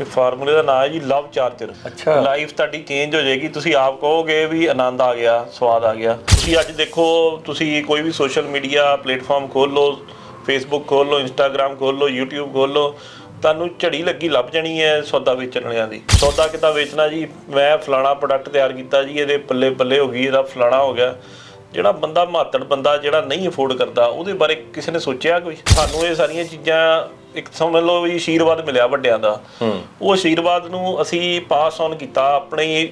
ਇਹ ਫਾਰਮੂਲੇ ਦਾ ਨਾਮ ਹੈ ਜੀ ਲਵ ਚਾਰਜਰ। ਅੱਛਾ। ਲਾਈਫ ਤੁਹਾਡੀ ਚੇਂਜ ਹੋ ਜਾਏਗੀ। ਤੁਸੀਂ ਆਪ ਕਹੋਗੇ ਵੀ ਆਨੰਦ ਆ ਗਿਆ ਸਵਾਦ ਆ ਗਿਆ। ਤੁਸੀਂ ਅੱਜ ਦੇਖੋ ਤੁਸੀਂ ਕੋਈ ਵੀ ਸੋਸ਼ਲ ਮੀਡੀਆ ਪਲੇਟਫਾਰਮ ਖੋਲ ਲਓ ਫੇਸਬੁੱਕ ਖੋਲ ਲਓ ਇੰਸਟਾਗ੍ਰam ਖੋਲ ਲਓ YouTube ਖੋਲ ਲਓ ਤੁਹਾਨੂੰ ਝੜੀ ਲੱਗੀ ਲੱਭ ਜਾਣੀ ਹੈ ਸੌਦਾ ਵੇਚਣ ਵਾਲਿਆਂ ਦੀ। ਸੌਦਾ ਕਿੱਦਾਂ ਵੇਚਣਾ ਜੀ? ਮੈਂ ਫਲਾਣਾ ਪ੍ਰੋਡਕਟ ਤਿਆਰ ਕੀਤਾ ਜੀ ਇਹਦੇ ਪੱਲੇ ਪੱਲੇ ਹੋ ਗਈ ਇਹਦਾ ਫਲਾਣਾ ਹੋ ਗਿਆ। ਜਿਹੜਾ ਬੰਦਾ ਮਾਤੜ ਬੰਦਾ ਜਿਹੜਾ ਨਹੀਂ ਅਫੋਰਡ ਕਰਦਾ ਉਹਦੇ ਬਾਰੇ ਕਿਸੇ ਨੇ ਸੋਚਿਆ ਕੋਈ? ਸਾਨੂੰ ਇਹ ਸਾਰੀਆਂ ਚੀਜ਼ਾਂ ਇੱਕ ਸਮਝ ਲਓ ਵੀ ਆਸ਼ੀਰਵਾਦ ਮਿਲਿਆ ਵੱਡਿਆਂ ਦਾ। ਉਹ ਆਸ਼ੀਰਵਾਦ ਨੂੰ ਅਸੀਂ ਪਾਸ ਔਨ ਕੀਤਾ ਆਪਣੀ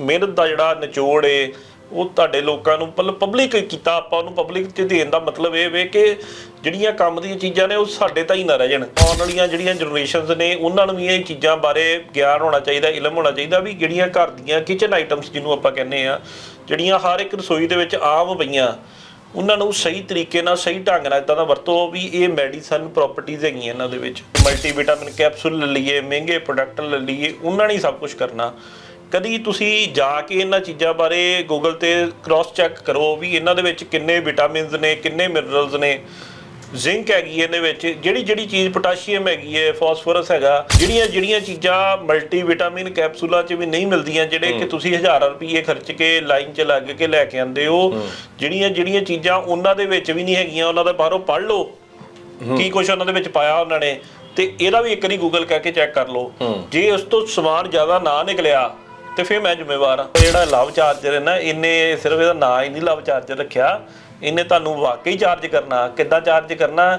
ਮਿਹਨਤ ਦਾ ਜਿਹੜਾ ਨਿਚੋੜ ਏ ਉਹ ਤੁਹਾਡੇ ਲੋਕਾਂ ਨੂੰ ਪਬਲਿਕ ਕੀਤਾ ਆਪਾਂ ਉਹਨੂੰ ਪਬਲਿਕ 'ਚ ਦੇਣ ਦਾ ਮਤਲਬ ਇਹ ਵੇ ਕਿ ਜਿਹੜੀਆਂ ਕੰਮ ਦੀਆਂ ਚੀਜ਼ਾਂ ਨੇ ਉਹ ਸਾਡੇ ਤਾਂ ਹੀ ਨਾ ਰਹਿ ਜਾਣ। ਆਉਣ ਵਾਲੀਆਂ ਜਿਹੜੀਆਂ ਜਨਰੇਸ਼ਨਸ ਨੇ ਉਹਨਾਂ ਨੂੰ ਵੀ ਇਹ ਚੀਜ਼ਾਂ ਬਾਰੇ ਗਿਆਨ ਹੋਣਾ ਚਾਹੀਦਾ ਇਲਮ ਹੋਣਾ ਚਾਹੀਦਾ ਵੀ ਜਿਹੜੀਆਂ ਘਰ ਦੀਆਂ ਕਿਚਨ ਆਈਟਮਸ ਜਿਹਨੂੰ ਆਪਾਂ ਕਹਿੰਦੇ ਆ ਜਿਹੜੀਆਂ ਹਰ ਇੱਕ ਰਸੋਈ ਦੇ ਵਿੱਚ ਆਮ ਪਈਆਂ ਉਹਨਾਂ ਨੂੰ ਸਹੀ ਤਰੀਕੇ ਨਾਲ, ਸਹੀ ਢੰਗ ਨਾਲ ਇਦਾਂ ਦਾ ਵਰਤੋ ਵੀ ਇਹ ਮੈਡੀਸਨ ਪ੍ਰੋਪਰਟੀਆਂ ਹੈਗੀਆਂ ਇਹਨਾਂ ਦੇ ਵਿੱਚ। ਮਲਟੀ ਵਿਟਾਮਿਨ ਕੈਪਸੂਲ ਲੈ ਲਈਏ, ਮਹਿੰਗੇ ਪ੍ਰੋਡਕਟ ਲੈ ਲਈਏ, ਉਹਨਾਂ ਨੇ ਸਭ ਕੁਝ ਕਰਨਾ। ਕਦੀ ਤੁਸੀਂ ਜਾ ਕੇ ਇਹਨਾਂ ਚੀਜ਼ਾਂ ਬਾਰੇ ਗੂਗਲ ਤੇ ਕ੍ਰਾਸ ਚੈੱਕ ਕਰੋ ਵੀ ਇਹਨਾਂ ਦੇ ਵਿੱਚ ਕਿੰਨੇ ਵਿਟਾਮਿਨਸ ਨੇ, ਕਿੰਨੇ ਮਿਨਰਲਸ ਨੇ। ਜ਼ਿੰਕ ਹੈਗੀ ਇਹਦੇ ਵਿੱਚ ਜਿਹੜੀ ਜਿਹੜੀ ਚੀਜ਼ ਪੋਟਾਸ਼ੀਅਮ ਹੈਗੀ ਹੈ ਫਾਸਫੋਰਸ ਹੈਗਾ ਜਿਹੜੀਆਂ ਜਿਹੜੀਆਂ ਚੀਜ਼ਾਂ ਮਲਟੀ ਵਿਟਾਮਿਨ ਕੈਪਸੂਲਾਂ 'ਚ ਵੀ ਨਹੀਂ ਮਿਲਦੀਆਂ ਜਿਹੜੇ ਕਿ ਤੁਸੀਂ ਹਜ਼ਾਰਾਂ ਰੁਪਏ ਖਰਚ ਕੇ ਲਾਈਨ 'ਚ ਲੱਗ ਕੇ ਲੈ ਕੇ ਆਉਂਦੇ ਹੋ ਜਿਹੜੀਆਂ ਜਿਹੜੀਆਂ ਚੀਜ਼ਾਂ ਉਹਨਾਂ ਦੇ ਵਿੱਚ ਵੀ ਨਹੀਂ ਹੈਗੀਆਂ ਉਹਨਾਂ ਦਾ ਬਾਹਰੋਂ ਪੜ੍ਹ ਲਓ ਕੀ ਕੁਝ ਉਹਨਾਂ ਦੇ ਵਿੱਚ ਪਾਇਆ ਉਹਨਾਂ ਨੇ ਤੇ ਇਹਦਾ ਵੀ ਇੱਕ ਵਾਰੀ ਗੂਗਲ ਕਰਕੇ ਚੈੱਕ ਕਰ ਲਓ। ਜੇ ਉਸ ਤੋਂ ਸਮਾਨ ਜ਼ਿਆਦਾ ਨਾ ਨਿਕਲਿਆ ਤੇ ਫਿਰ ਮੈਂ ਜ਼ਿੰਮੇਵਾਰ ਹਾਂ। ਜਿਹੜਾ ਲਵ ਚਾਰਜਰ ਹੈ ਨਾ ਇਹਨੇ ਸਿਰਫ ਇਹਦਾ ਨਾਂ ਹੀ ਨਹੀਂ ਲਵ ਚਾਰਜਰ ਰੱਖਿਆ। ਇਹਨੇ ਤੁਹਾਨੂੰ ਵਾਕਈ ਚਾਰਜ ਕਰਨਾ ਕਿੱਦਾਂ ਚਾਰਜ ਕਰਨਾ?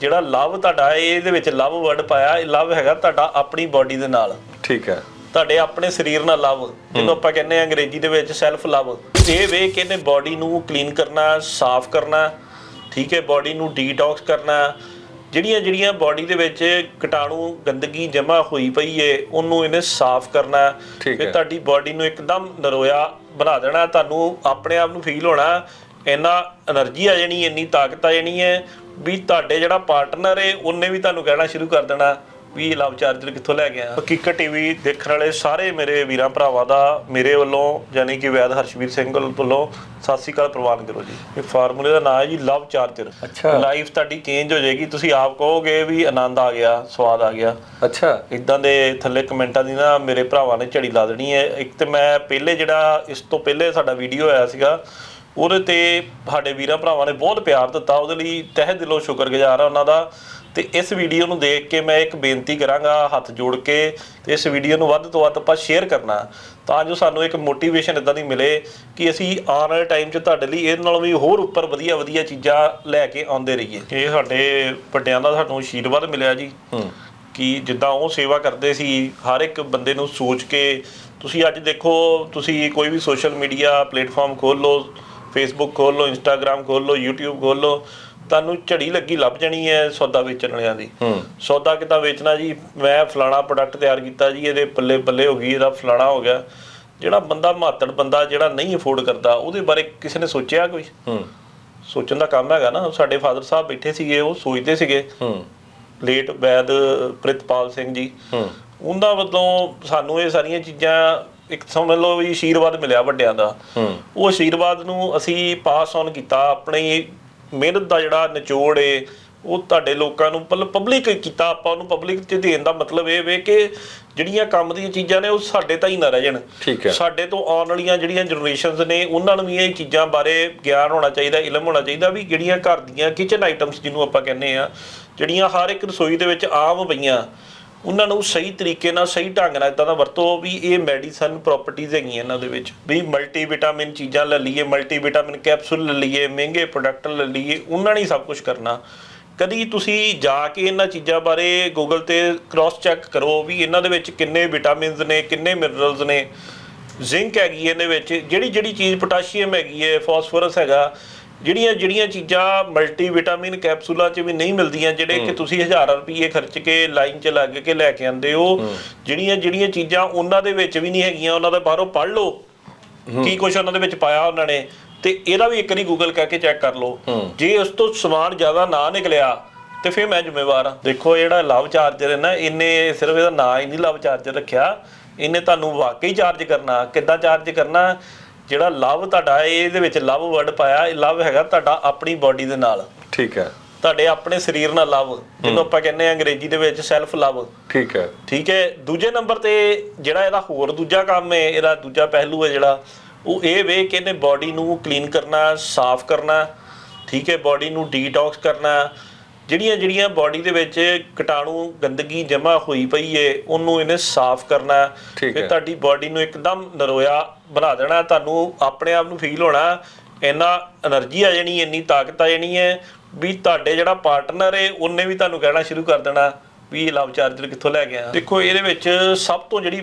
ਜਿਹੜਾ ਲਵ ਤੁਹਾਡਾ ਇਹਦੇ ਵਿੱਚ ਲਵ ਵਰਡ ਪਾਇਆ ਇਹ ਲਵ ਹੈਗਾ ਤੁਹਾਡਾ ਆਪਣੀ ਬਾਡੀ ਦੇ ਨਾਲ। ਠੀਕ ਹੈ। ਤੁਹਾਡੇ ਆਪਣੇ ਸਰੀਰ ਨਾਲ ਲਵ ਜਿਹਨੂੰ ਆਪਾਂ ਕਹਿੰਦੇ ਆ ਅੰਗਰੇਜ਼ੀ ਦੇ ਵਿੱਚ ਸੈਲਫ ਲਵ ਇਹ ਵੇ ਕਿ ਇਹਨੇ ਬਾਡੀ ਨੂੰ ਕਲੀਨ ਕਰਨਾ ਸਾਫ਼ ਕਰਨਾ ਠੀਕ ਹੈ ਬਾਡੀ ਨੂੰ ਡੀਟੌਕਸ ਕਰਨਾ। ਜਿਹੜੀਆਂ ਜਿਹੜੀਆਂ ਬਾਡੀ ਦੇ ਵਿੱਚ ਕੀਟਾਣੂ ਗੰਦਗੀ ਜਮ੍ਹਾਂ ਹੋਈ ਪਈ ਏ ਉਹਨੂੰ ਇਹਨੇ ਸਾਫ਼ ਕਰਨਾ। ਹੈ। ਤੁਹਾਡੀ ਬਾਡੀ ਨੂੰ ਇੱਕਦਮ ਨਰੋਇਆ ਬਣਾ ਦੇਣਾ ਤੁਹਾਨੂੰ ਆਪਣੇ ਆਪ ਨੂੰ ਫੀਲ ਹੋਣਾ ਇੰਨਾ એનર્ਜੀ ਆ ਜਾਣੀ ਇੰਨੀ ਤਾਕਤ ਆ ਜਾਣੀ ਹੈ ਵੀ ਤੁਹਾਡੇ ਜਿਹੜਾ ਪਾਰਟਨਰ ਹੈ ਉਹਨੇ ਵੀ ਤੁਹਾਨੂੰ ਕਹਿਣਾ ਸ਼ੁਰੂ ਕਰ ਦੇਣਾ ਵੀ ਲਵ ਚਾਰਜਰ ਕਿੱਥੋਂ ਲੈ ਗਿਆ ਹਕੀਕਤ ਟੀਵੀ ਦੇਖਣ ਵਾਲੇ ਸਾਰੇ ਮੇਰੇ ਵੀਰਾਂ ਭਰਾਵਾਂ ਦਾ ਮੇਰੇ ਵੱਲੋਂ ਯਾਨੀ ਕਿ ਵੈਦ ਹਰਸ਼ਵੀਰ ਸਿੰਘ ਵੱਲੋਂ ਸਤਿ ਸ੍ਰੀ ਪ੍ਰਵਾਨ ਕਰੋ ਜੀ। ਇਹ ਫਾਰਮੂਲੇ ਦਾ ਨਾਮ ਹੈ ਜੀ ਲਵ ਚਾਰਜਰ ਲਾਈਫ ਤੁਹਾਡੀ ਚੇਂਜ ਹੋ ਜਾਏਗੀ। ਤੁਸੀਂ ਆਪ ਕਹੋਗੇ ਵੀ ਆਨੰਦ ਆ ਗਿਆ ਸਵਾਦ ਆ ਗਿਆ। ਅੱਛਾ। ਇਦਾਂ ਦੇ ਥੱਲੇ ਕਮੈਂਟਾਂ ਦੀ ਨਾ ਮੇਰੇ ਭਰਾਵਾਂ ਨੇ ਝੜੀ ਲਾ ਦੇਣੀ ਹੈ। ਇੱਕ ਤੇ ਮੈਂ ਪਹਿਲੇ ਜਿਹੜਾ ਇਸ ਤੋਂ ਪਹਿਲੇ ਸਾਡਾ ਵੀਡੀਓ ਆਇਆ ਸੀਗਾ ਉਹਦੇ ਤੇ ਸਾਡੇ ਵੀਰਾਂ ਭਰਾਵਾਂ ਨੇ ਬਹੁਤ ਪਿਆਰ ਦਿੱਤਾ ਉਹਦੇ ਲਈ ਤਹਿ ਦਿਲੋਂ ਸ਼ੁਕਰਗੁਜ਼ਾਰ ਆ ਉਹਨਾਂ ਦਾ। ਤੇ ਇਸ ਵੀਡੀਓ ਨੂੰ ਦੇਖ ਕੇ ਮੈਂ ਇੱਕ ਬੇਨਤੀ ਕਰਾਂਗਾ ਹੱਥ ਜੋੜ ਕੇ ਇਸ ਵੀਡੀਓ ਨੂੰ ਵੱਧ ਤੋਂ ਵੱਧ ਆਪਾਂ ਸ਼ੇਅਰ ਕਰਨਾ। ਤਾਂ ਜੋ ਸਾਨੂੰ ਇੱਕ ਮੋਟੀਵੇਸ਼ਨ ਇਦਾਂ ਦੀ ਮਿਲੇ ਕਿ ਅਸੀਂ ਆਉਣ ਵਾਲੇ ਟਾਈਮ 'ਚ ਤੁਹਾਡੇ ਲਈ ਇਹਦੇ ਨਾਲੋਂ ਵੀ ਹੋਰ ਉੱਪਰ ਵਧੀਆ ਵਧੀਆ ਚੀਜ਼ਾਂ ਲੈ ਕੇ ਆਉਂਦੇ ਰਹੀਏ। ਇਹ ਸਾਡੇ ਵੱਡਿਆਂ ਦਾ ਸਾਨੂੰ ਆਸ਼ੀਰਵਾਦ ਮਿਲਿਆ ਜੀ। ਕਿ ਜਿੱਦਾਂ ਉਹ ਸੇਵਾ ਕਰਦੇ ਸੀ ਹਰ ਇੱਕ ਬੰਦੇ ਨੂੰ ਸੋਚ ਕੇ ਤੁਸੀਂ ਅੱਜ ਦੇਖੋ ਤੁਸੀਂ ਕੋਈ ਵੀ ਸੋਸ਼ਲ ਮੀਡੀਆ ਪਲੇਟਫਾਰਮ ਖੋਲ ਲਓ ਫੇਸਬੁੱਕ ਖੋਲ ਲਓ ਇੰਸਟਾਗ੍ਰam ਖੋਲ ਲਓ YouTube ਖੋਲ ਲਓ ਤੁਹਾਨੂੰ ਝੜੀ ਲੱਗੀ ਲੱਭ ਜਾਣੀ ਹੈ ਸੌਦਾ ਵੇਚਣ ਵਾਲਿਆਂ ਦੀ। ਸੌਦਾ ਕਿੱਦਾਂ ਵੇਚਣਾ ਜੀ? ਮੈਂ ਫਲਾਣਾ ਪ੍ਰੋਡਕਟ ਤਿਆਰ ਕੀਤਾ ਜੀ ਇਹਦੇ ਪੱਲੇ ਪੱਲੇ ਹੋ ਗਈ ਇਹਦਾ ਫਲਾਣਾ ਹੋ ਗਿਆ। ਜਿਹੜਾ ਬੰਦਾ ਮਾਤੜ ਬੰਦਾ ਜਿਹੜਾ ਨਹੀਂ ਅਫੋਰਡ ਕਰਦਾ ਉਹਦੇ ਬਾਰੇ ਕਿਸੇ ਨੇ ਸੋਚਿਆ ਕੋਈ? ਸੋਚਣ ਦਾ ਕੰਮ ਹੈਗਾ ਨਾ ਸਾਡੇ ਫਾਦਰ ਸਾਹਿਬ ਬੈਠੇ ਸੀਗੇ ਉਹ ਸੋਚਦੇ ਸੀਗੇ। ਲੇਟ ਵੈਦ ਪ੍ਰਿਤਪਾਲ ਸਿੰਘ ਜੀ। ਹੂੰ। ਉਹਨਾਂ ਵੱਲੋਂ ਸਾਨੂੰ ਇਹ ਸਾਰੀਆਂ ਚੀਜ਼ਾਂ ਇੱਕ ਸਮਝ ਲਓ ਵੀ ਆਸ਼ੀਰਵਾਦ ਮਿਲਿਆ ਵੱਡਿਆਂ ਦਾ। ਉਹ ਆਸ਼ੀਰਵਾਦ ਨੂੰ ਅਸੀਂ ਪਾਸ ਔਨ ਕੀਤਾ ਆਪਣੀ ਮਿਹਨਤ ਦਾ ਜਿਹੜਾ ਨਿਚੋੜ ਏ ਉਹ ਤੁਹਾਡੇ ਲੋਕਾਂ ਨੂੰ ਪਬਲਿਕ ਕੀਤਾ ਆਪਾਂ ਉਹਨੂੰ ਪਬਲਿਕ 'ਚ ਦੇਣ ਦਾ ਮਤਲਬ ਇਹ ਵੇ ਕਿ ਜਿਹੜੀਆਂ ਕੰਮ ਦੀਆਂ ਚੀਜ਼ਾਂ ਨੇ ਉਹ ਸਾਡੇ ਤਾਂ ਹੀ ਨਾ ਰਹਿ ਜਾਣ। ਠੀਕ ਹੈ। ਸਾਡੇ ਤੋਂ ਆਉਣ ਵਾਲੀਆਂ ਜਿਹੜੀਆਂ ਜਨਰੇਸ਼ਨਸ ਨੇ ਉਹਨਾਂ ਨੂੰ ਵੀ ਇਹ ਚੀਜ਼ਾਂ ਬਾਰੇ ਗਿਆਨ ਹੋਣਾ ਚਾਹੀਦਾ ਇਲਮ ਹੋਣਾ ਚਾਹੀਦਾ ਵੀ ਜਿਹੜੀਆਂ ਘਰ ਦੀਆਂ ਕਿਚਨ ਆਈਟਮਸ ਜਿਹਨੂੰ ਆਪਾਂ ਕਹਿੰਦੇ ਆ ਜਿਹੜੀਆਂ ਹਰ ਇੱਕ ਰਸੋਈ ਦੇ ਵਿੱਚ ਆਮ ਪਈਆਂ ਉਹਨਾਂ ਨੂੰ ਸਹੀ ਤਰੀਕੇ ਨਾਲ, ਸਹੀ ਢੰਗ ਨਾਲ ਇਦਾਂ ਦਾ ਵਰਤੋ ਵੀ ਇਹ ਮੈਡੀਸਨ ਪ੍ਰੋਪਰਟੀਆਂ ਹੈਗੀਆਂ ਇਹਨਾਂ ਦੇ ਵਿੱਚ। ਵੀ ਮਲਟੀ ਵਿਟਾਮਿਨ ਚੀਜ਼ਾਂ ਲੈ ਲਈਏ ਮਲਟੀ ਵਿਟਾਮਿਨ ਕੈਪਸੂਲ ਲੈ ਲਈਏ, ਮਹਿੰਗੇ ਪ੍ਰੋਡਕਟ ਲੈ ਲਈਏ, ਉਹਨਾਂ ਨੇ ਸਭ ਕੁਝ ਕਰਨਾ। ਕਦੀ ਤੁਸੀਂ ਜਾ ਕੇ ਇਹਨਾਂ ਚੀਜ਼ਾਂ ਬਾਰੇ ਗੂਗਲ ਤੇ ਕ੍ਰਾਸ ਚੈੱਕ ਕਰੋ ਵੀ ਇਹਨਾਂ ਦੇ ਵਿੱਚ ਕਿੰਨੇ ਵਿਟਾਮਿਨਸ ਨੇ, ਕਿੰਨੇ ਮਿਨਰਲਸ ਨੇ। ਜ਼ਿੰਕ ਹੈਗੀ ਇਹਦੇ ਵਿੱਚ ਜਿਹੜੀ ਜਿਹੜੀ ਚੀਜ਼ ਪੋਟਾਸ਼ੀਅਮ ਹੈਗੀ ਹੈ ਫਾਸਫੋਰਸ ਹੈਗਾ ਜਿਹੜੀਆਂ ਜਿਹੜੀਆਂ ਚੀਜ਼ਾਂ ਮਲਟੀ ਵਿਟਾਮਿਨ ਕੈਪਸੂਲਾਂ 'ਚ ਵੀ ਨਹੀਂ ਮਿਲਦੀਆਂ ਜਿਹੜੇ ਕਿ ਤੁਸੀਂ ਹਜ਼ਾਰਾਂ ਰੁਪਏ ਖਰਚ ਕੇ ਲਾਈਨ 'ਚ ਲੱਗ ਕੇ ਲੈ ਕੇ ਆਉਂਦੇ ਹੋ ਜਿਹੜੀਆਂ ਜਿਹੜੀਆਂ ਚੀਜ਼ਾਂ ਉਹਨਾਂ ਦੇ ਵਿੱਚ ਵੀ ਨਹੀਂ ਹੈਗੀਆਂ ਉਹਨਾਂ ਦਾ ਬਾਹਰੋਂ ਪੜ੍ਹ ਲਓ। ਕੀ ਕੁਝ ਉਹਨਾਂ ਦੇ ਵਿੱਚ ਪਾਇਆ ਉਹਨਾਂ ਨੇ ਤੇ ਇਹਦਾ ਵੀ ਇੱਕ ਵਾਰੀ ਗੂਗਲ ਕਰਕੇ ਚੈੱਕ ਕਰ ਲਓ। ਜੇ ਉਸ ਤੋਂ ਸਮਾਨ ਜ਼ਿਆਦਾ ਨਾ ਨਿਕਲਿਆ ਤੇ ਫਿਰ ਮੈਂ ਜ਼ਿੰਮੇਵਾਰ ਹਾਂ। ਦੇਖੋ ਜਿਹੜਾ ਲਵ ਚਾਰਜਰ ਹੈ ਨਾ ਇਹਨੇ ਸਿਰਫ ਇਹਦਾ ਨਾਂ ਹੀ ਨਹੀਂ ਲਵ ਚਾਰਜਰ ਰੱਖਿਆ। ਇਹਨੇ ਤੁਹਾਨੂੰ ਵਾਕਈ ਚਾਰਜ ਕਰਨਾ ਕਿੱਦਾਂ ਚਾਰਜ ਕਰਨਾ ਜਿਹੜਾ ਲਵ ਤੁਹਾਡਾ ਇਹਦੇ ਵਿੱਚ ਲਵ ਵਰਡ ਪਾਇਆ ਇਹ ਲਵ ਹੈਗਾ ਤੁਹਾਡਾ ਆਪਣੀ ਬਾਡੀ ਦੇ ਨਾਲ। ਠੀਕ ਹੈ। ਤੁਹਾਡੇ ਆਪਣੇ ਸਰੀਰ ਨਾਲ ਲਵ। ਜਿਹਨੂੰ ਆਪਾਂ ਕਹਿੰਦੇ ਆ ਅੰਗਰੇਜ਼ੀ ਦੇ ਵਿੱਚ ਸੈਲਫ ਲਵ ਠੀਕ ਹੈ। ਠੀਕ ਹੈ? ਦੂਜੇ ਨੰਬਰ ਤੇ ਜਿਹੜਾ ਇਹਦਾ ਹੋਰ ਦੂਜਾ ਕੰਮ ਹੈ ਇਹਦਾ ਦੂਜਾ ਪਹਿਲੂ ਹੈ ਜਿਹੜਾ ਉਹ ਇਹ ਵੇ ਕਿ ਇਹਨੇ ਬਾਡੀ ਨੂੰ ਕਲੀਨ ਕਰਨਾ ਸਾਫ਼ ਕਰਨਾ ਠੀਕ ਹੈ? ਬਾਡੀ ਨੂੰ ਡੀਟੌਕਸ ਕਰਨਾ ਜਿਹੜੀਆਂ ਜਿਹੜੀਆਂ ਬਾਡੀ ਦੇ ਵਿੱਚ ਕੀਟਾਣੂ ਗੰਦਗੀ ਜਮ੍ਹਾਂ ਹੋਈ ਪਈ ਏ ਉਹਨੂੰ ਇਹਨੇ ਸਾਫ਼ ਕਰਨਾ। ਹੈ। ਤੁਹਾਡੀ ਬਾਡੀ ਨੂੰ ਇੱਕਦਮ ਨਰੋਇਆ ਬਣਾ ਦੇਣਾ ਤੁਹਾਨੂੰ ਆਪਣੇ ਆਪ ਨੂੰ ਫੀਲ ਹੋਣਾ ਇੰਨਾ એનર્ਜੀ ਆ ਜਾਣੀ ਇੰਨੀ ਤਾਕਤ ਆ ਜਾਣੀ ਹੈ ਵੀ ਤੁਹਾਡੇ ਜਿਹੜਾ ਪਾਰਟਨਰ ਹੈ ਉਹਨੇ ਵੀ ਤੁਹਾਨੂੰ ਕਹਿਣਾ ਸ਼ੁਰੂ ਕਰ ਦੇਣਾ ਵੀ ਇਹ ਲਵ ਚਾਰਜਰ ਕਿੱਥੋਂ ਲੈ ਗਿਆ ਦੇਖੋ ਇਹਦੇ ਵਿੱਚ ਸਭ ਤੋਂ ਜਿਹੜੀ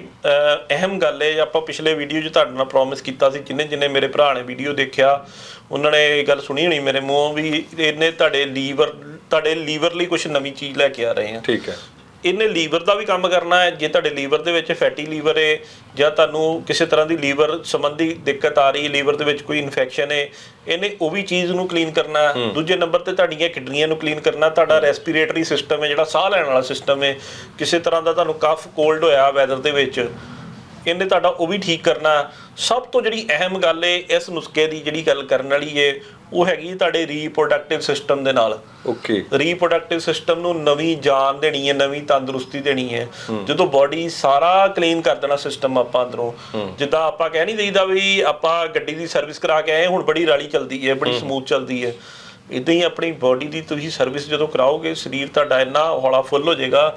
ਅਹਿਮ ਗੱਲ ਹੈ ਆਪਾਂ ਪਿਛਲੇ ਵੀਡੀਓ 'ਚ ਤੁਹਾਡੇ ਨਾਲ ਪ੍ਰੋਮਿਸ ਕੀਤਾ ਸੀ ਜਿੰਨੇ ਜਿੰਨੇ ਮੇਰੇ ਭਰਾ ਨੇ ਵੀਡੀਓ ਦੇਖਿਆ ਉਹਨਾਂ ਨੇ ਇਹ ਗੱਲ ਸੁਣੀ ਹੋਣੀ ਮੇਰੇ ਮੂੰਹ ਵੀ ਇਹਨੇ ਤੁਹਾਡੇ ਲੀਵਰ ਤੁਹਾਡੇ ਲੀਵਰ ਲਈ ਕੁਝ ਨਵੀਂ ਚੀਜ਼ ਲੈ ਕੇ ਆ ਰਹੇ ਆ। ਠੀਕ ਹੈ। ਇਹਨੇ ਲੀਵਰ ਦਾ ਵੀ ਕੰਮ ਕਰਨਾ ਹੈ ਜੇ ਤੁਹਾਡੇ ਲੀਵਰ ਦੇ ਵਿੱਚ ਫੈਟੀ ਲੀਵਰ ਹੈ ਜਾਂ ਤੁਹਾਨੂੰ ਕਿਸੇ ਤਰ੍ਹਾਂ ਦੀ ਲੀਵਰ ਸੰਬੰਧੀ ਦਿੱਕਤ ਆ ਰਹੀ ਹੈ ਲੀਵਰ ਦੇ ਵਿੱਚ ਕੋਈ ਇਨਫੈਕਸ਼ਨ ਹੈ ਇਹਨੇ ਉਹ ਵੀ ਚੀਜ਼ ਨੂੰ ਕਲੀਨ ਕਰਨਾ। ਦੂਜੇ ਨੰਬਰ ਤੇ ਤੁਹਾਡੀਆਂ ਕਿਡਨੀਆਂ ਨੂੰ ਕਲੀਨ ਕਰਨਾ ਤੁਹਾਡਾ ਰੈਸਪੀਰੇਟਰੀ ਸਿਸਟਮ ਹੈ ਜਿਹੜਾ ਸਾਹ ਲੈਣ ਵਾਲਾ ਸਿਸਟਮ ਹੈ ਕਿਸੇ ਤਰ੍ਹਾਂ ਦਾ ਤੁਹਾਨੂੰ ਕਫ ਕੋਲਡ ਹੋਇਆ ਵੈਦਰ ਦੇ ਵਿੱਚ ਇਹਨੇ ਤੁਹਾਡਾ ਉਹ ਵੀ ਠੀਕ ਕਰਨਾ ਸਭ ਤੋਂ ਜਿਹੜੀ ਅਹਿਮ ਗੱਲ ਹੈ ਇਸ ਨੁਸਖੇ ਦੀ ਜਿਹੜੀ ਗੱਲ ਕਰਨ ਵਾਲੀ ਹੈ ਉਹ ਹੈਗੀ ਤੁਹਾਡੇ ਰੀਪਰੋਡਕਟਿਵ ਸਿਸਟਮ ਦੇ ਨਾਲ। ਓਕੇ ਰੀਪਰੋਡਕਟਿਵ ਸਿਸਟਮ ਨੂੰ ਨਵੀਂ ਜਾਨ ਦੇਣੀ ਹੈ ਨਵੀਂ ਤੰਦਰੁਸਤੀ ਦੇਣੀ ਹੈ। ਜਦੋਂ ਬਾਡੀ ਸਾਰਾ ਕਲੀਨ ਕਰ ਦੇਣਾ ਸਿਸਟਮ ਆਪਾਂ ਅੰਦਰੋਂ ਜਿੱਦਾਂ ਆਪਾਂ ਕਹਿ ਨਹੀਂ ਦਈਦਾ ਵੀ ਆਪਾਂ ਗੱਡੀ ਦੀ ਸਰਵਿਸ ਕਰਾ ਕੇ ਆਏ ਹੁਣ ਬੜੀ ਰਾਲੀ ਚੱਲਦੀ ਹੈ ਬੜੀ ਸਮੂਥ ਚੱਲਦੀ ਹੈ। ਇਦਾਂ ਹੀ ਆਪਣੀ ਬਾਡੀ ਦੀ ਤੁਸੀਂ ਸਰਵਿਸ ਜਦੋਂ ਕਰਾਓਗੇ ਸਰੀਰ ਤੁਹਾਡਾ ਇੰਨਾ ਹੌਲਾ ਫੁੱਲ ਹੋ ਜਾਏਗਾ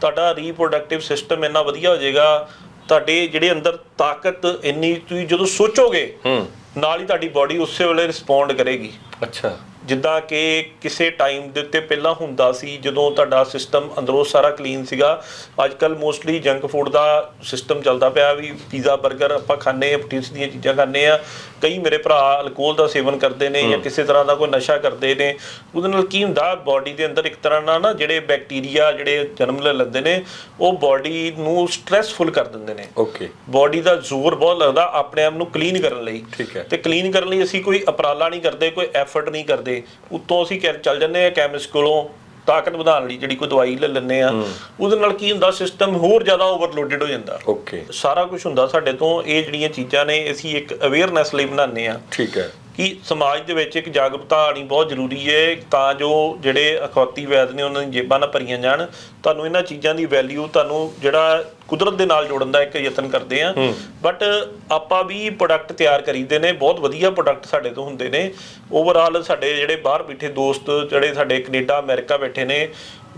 ਤੁਹਾਡਾ ਰੀਪਰੋਡਕਟਿਵ ਸਿਸਟਮ ਇੰਨਾ ਵਧੀਆ ਹੋ ਜਾਏਗਾ ਤੁਹਾਡੇ ਜਿਹੜੇ ਅੰਦਰ ਤਾਕਤ ਇੰਨੀ ਤੁਸੀਂ ਜਦੋਂ ਸੋਚੋਗੇ ਹੂੰ। ਨਾਲ ਹੀ ਤੁਹਾਡੀ ਬਾਡੀ ਉਸੇ ਵੇਲੇ ਰਿਸਪੌਂਡ ਕਰੇਗੀ। ਅੱਛਾ। ਜਿੱਦਾਂ ਕਿ ਕਿਸੇ ਟਾਈਮ ਦੇ ਉੱਤੇ ਪਹਿਲਾਂ ਹੁੰਦਾ ਸੀ ਜਦੋਂ ਤੁਹਾਡਾ ਸਿਸਟਮ ਅੰਦਰੋਂ ਸਾਰਾ ਕਲੀਨ ਸੀਗਾ ਅੱਜ ਕੱਲ ਮੋਸਟਲੀ ਜੰਕ ਫੂਡ ਦਾ ਸਿਸਟਮ ਚੱਲਦਾ ਪਿਆ ਵੀ ਪੀਜ਼ਾ 버ਗਰ ਆਪਾਂ ਖਾਂਦੇ ਆ ਪਟੀਸ ਦੀਆਂ ਚੀਜ਼ਾਂ ਖਾਂਦੇ ਆ ਕਈ ਮੇਰੇ ਭਰਾ ਅਲਕੋਹਲ ਦਾ ਸੇਵਨ ਕਰਦੇ ਨੇ ਜਾਂ ਕਿਸੇ ਤਰ੍ਹਾਂ ਦਾ ਕੋਈ ਨਸ਼ਾ ਕਰਦੇ ਨੇ। ਉਹਦੇ ਨਾਲ ਕੀ ਹੁੰਦਾ ਬਾਡੀ ਦੇ ਅੰਦਰ ਇੱਕ ਤਰ੍ਹਾਂ ਨਾਲ ਨਾ ਜਿਹੜੇ ਬੈਕਟੀਰੀਆ ਜਿਹੜੇ ਜਨਮ ਲੈ ਲੈਂਦੇ ਨੇ ਉਹ ਬਾਡੀ ਨੂੰ ਸਟ੍ਰੈਸਫੁਲ ਕਰ ਦਿੰਦੇ ਨੇ। ਓਕੇ ਬਾਡੀ ਦਾ ਜ਼ੋਰ ਬਹੁਤ ਲੱਗਦਾ ਆਪਣੇ ਆਪ ਨੂੰ ਕਲੀਨ ਕਰਨ ਲਈ। ਠੀਕ ਹੈ। ਤੇ ਕਲੀਨ ਕਰਨ ਲਈ ਅਸੀਂ ਕੋਈ ਉਪਰਾਲਾ ਨਹੀਂ ਕਰਦੇ ਕੋਈ ਐਫਰਟ ਨਹੀਂ ਕਰਦੇ। ਉੱਤੋਂ ਅਸੀਂ ਚੱਲ ਜੰਨੇ ਆ ਕੈਮਿਸਟ ਕੋਲੋਂ ਤਾਕਤ ਵਧਾਉਣ ਲਈ ਜਿਹੜੀ ਕੋਈ ਦਵਾਈ ਲੈ ਲੈਂਦੇ ਆ ਉਹਦੇ ਨਾਲ ਕੀ ਹੁੰਦਾ ਸਿਸਟਮ ਹੋਰ ਜ਼ਿਆਦਾ ਓਵਰਲੋਡਡ ਹੋ ਜਾਂਦਾ। ਓਕੇ ਸਾਰਾ ਕੁਝ ਹੁੰਦਾ ਸਾਡੇ ਤੋਂ ਇਹ ਜਿਹੜੀਆਂ ਚੀਜ਼ਾਂ ਨੇ ਅਸੀਂ ਇੱਕ ਅਵੇਅਰਨੈਸ ਲਈ ਬਣਾਉਂਦੇ ਆ ਠੀਕ ਹੈ। ਕਿ ਸਮਾਜ ਦੇ ਵਿੱਚ ਇੱਕ ਜਾਗਰੂਕਤਾ ਆਣੀ ਬਹੁਤ ਜ਼ਰੂਰੀ ਹੈ ਤਾਂ ਜੋ ਜਿਹੜੇ ਅਖੌਤੀ ਵੈਦ ਨੇ ਉਹਨਾਂ ਦੀ ਜੇਬਾਂ ਨਾ ਭਰੀਆਂ ਜਾਣ ਤੁਹਾਨੂੰ ਇਹਨਾਂ ਚੀਜ਼ਾਂ ਦੀ ਵੈਲਿਊ ਤੁਹਾਨੂੰ ਜਿਹੜਾ ਕੁਦਰਤ ਦੇ ਨਾਲ ਜੋੜਨ ਦਾ ਇੱਕ ਯਤਨ ਕਰਦੇ ਆ। ਬਟ ਆਪਾਂ ਵੀ ਪ੍ਰੋਡਕਟ ਤਿਆਰ ਕਰੀਦੇ ਨੇ ਬਹੁਤ ਵਧੀਆ ਪ੍ਰੋਡਕਟ ਸਾਡੇ ਤੋਂ ਹੁੰਦੇ ਨੇ। ਓਵਰਆਲ ਸਾਡੇ ਜਿਹੜੇ ਬਾਹਰ ਬੈਠੇ ਦੋਸਤ ਜਿਹੜੇ ਸਾਡੇ ਕੈਨੇਡਾ ਅਮਰੀਕਾ ਬੈਠੇ ਨੇ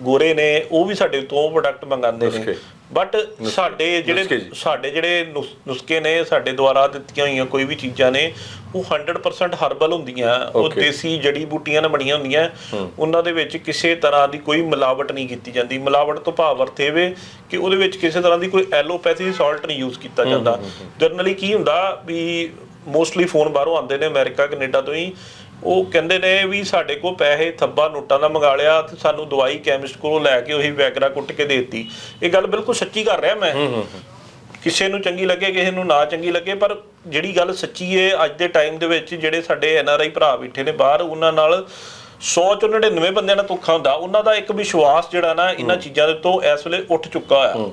ਗੋਰੇ ਨੇ ਉਹ ਵੀ ਸਾਡੇ ਤੋਂ ਪ੍ਰੋਡਕਟ ਮੰਗਾਉਂਦੇ ਨੇ। ਬਟ ਸਾਡੇ ਜਿਹੜੇ। ਸਾਡੇ ਜਿਹੜੇ ਨੁਸ- ਨੁਸਖੇ ਨੇ ਸਾਡੇ ਦੁਆਰਾ ਦਿੱਤੀਆਂ ਹੋਈਆਂ ਕੋਈ ਵੀ ਚੀਜ਼ਾਂ ਨੇ ਉਹ 100% ਹਰਬਲ ਹੁੰਦੀਆਂ। ਉਹ. ਦੇਸੀ ਜੜੀ ਬੂਟੀਆਂ ਨਾਲ ਬਣੀਆਂ ਹੁੰਦੀਆਂ। ਉਹਨਾਂ ਦੇ ਵਿੱਚ ਕਿਸੇ ਤਰ੍ਹਾਂ ਦੀ ਕੋਈ ਮਿਲਾਵਟ ਨਹੀਂ ਕੀਤੀ ਜਾਂਦੀ। ਮਿਲਾਵਟ ਤੋਂ ਭਾਵ ਅਰਥ ਇਹ ਵੇ ਕਿ ਉਹਦੇ ਵਿੱਚ ਕਿਸੇ ਤਰ੍ਹਾਂ ਦੀ ਕੋਈ ਐਲੋਪੈਥੀ ਸਾਲਟ ਨਹੀਂ ਯੂਜ਼ ਕੀਤਾ ਜਾਂਦਾ। ਜਨਰਲੀ ਕੀ ਹੁੰਦਾ ਵੀ ਮੋਸਟਲੀ ਫੋਨ ਬਾਹਰੋਂ ਆਉਂਦੇ ਨੇ ਅਮਰੀਕਾ ਕੈਨੇਡਾ ਤੋਂ ਹੀ। ਉਹ ਕਹਿੰਦੇ ਨੇ ਵੀ ਸਾਡੇ ਕੋਲ ਪੈਸੇ ਥੱਬਾ ਨੋਟਾਂ ਦਾ ਮੰਗਾ ਲਿਆ ਤੇ ਸਾਨੂੰ ਦਵਾਈ ਕੈਮਿਸਟ ਕੋਲੋਂ ਲੈ ਕੇ ਉਹੀ ਵੈਗਰਾ ਕੁੱਟ ਕੇ ਦਿੱਤੀ। ਇਹ ਗੱਲ ਬਿਲਕੁਲ ਸੱਚੀ ਕਰ ਰਿਹਾ ਮੈਂ। ਕਿਸੇ ਨੂੰ ਚੰਗੀ ਲੱਗੇ ਕਿਸੇ ਨੂੰ ਨਾ ਚੰਗੀ ਲੱਗੇ ਪਰ ਜਿਹੜੀ ਗੱਲ ਸੱਚੀ ਏ ਅੱਜ ਦੇ ਟਾਈਮ ਦੇ ਵਿੱਚ ਜਿਹੜੇ ਸਾਡੇ ਐਨ ਆਰ ਆਈ ਭਰਾ ਬੈਠੇ ਨੇ ਬਾਹਰ ਉਹਨਾਂ ਨਾਲ 100 ਚੋਂ 99 ਬੰਦਿਆਂ ਨਾਲ ਧੋਖਾ ਹੁੰਦਾ। ਉਹਨਾਂ ਦਾ ਇੱਕ ਵਿਸ਼ਵਾਸ ਜਿਹੜਾ ਨਾ ਇਹਨਾਂ ਚੀਜ਼ਾਂ ਦੇ ਤੋਂ ਇਸ ਵੇਲੇ ਉੱਠ ਚੁੱਕਾ ਆ।